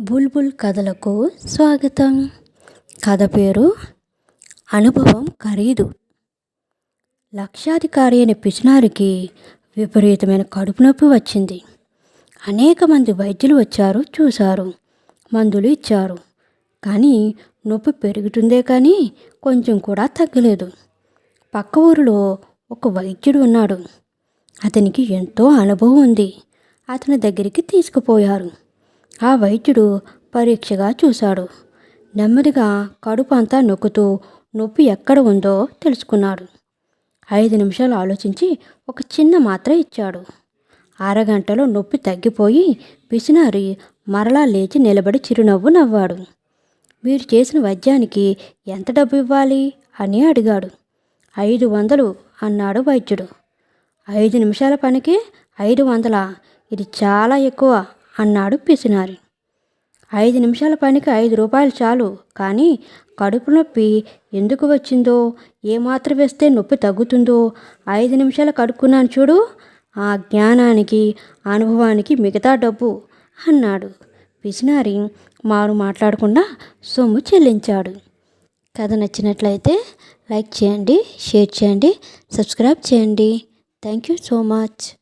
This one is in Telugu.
బుల్బుల్ కథలకు స్వాగతం. కథ పేరు అనుభవం ఖరీదు. లక్షాధికారి అయిన పిచినారికి విపరీతమైన కడుపు నొప్పి వచ్చింది. అనేక మంది వైద్యులు వచ్చారు చూశారు మందులు ఇచ్చారు. కానీ నొప్పి పెరుగుతుందే కానీ కొంచెం కూడా తగ్గలేదు. పక్క ఊరిలో ఒక వైద్యుడు ఉన్నాడు. అతనికి ఎంతో అనుభవం ఉంది. అతని దగ్గరికి తీసుకుపోయారు. ఆ వైద్యుడు పరీక్షగా చూశాడు. నెమ్మదిగా కడుపు అంతా నొక్కుతూ నొప్పి ఎక్కడ ఉందో తెలుసుకున్నాడు. ఐదు నిమిషాలు ఆలోచించి ఒక చిన్న మాత్ర ఇచ్చాడు. అరగంటలో నొప్పి తగ్గిపోయి పిసినారి మరలా లేచి నిలబడి చిరునవ్వు నవ్వాడు. మీరు చేసిన వైద్యానికి ఎంత డబ్బు ఇవ్వాలి? అని అడిగాడు. ఐదు వందలు అన్నాడు వైద్యుడు. ఐదు నిమిషాల పనికి ఐదు వందల? ఇది చాలా ఎక్కువ అన్నాడు పిసినారి. ఐదు నిమిషాల పనికి ఐదు రూపాయలు చాలు కానీ కడుపు నొప్పి ఎందుకు వచ్చిందో ఏ వేస్తే నొప్పి తగ్గుతుందో ఐదు నిమిషాలు కడుక్కున్నాను చూడు. ఆ జ్ఞానానికి అనుభవానికి మిగతా డబ్బు అన్నాడు పిసినారి. మారు మాట్లాడకుండా సొమ్ము చెల్లించాడు. కథ నచ్చినట్లయితే లైక్ చేయండి షేర్ చేయండి సబ్స్క్రైబ్ చేయండి. Thank you so much.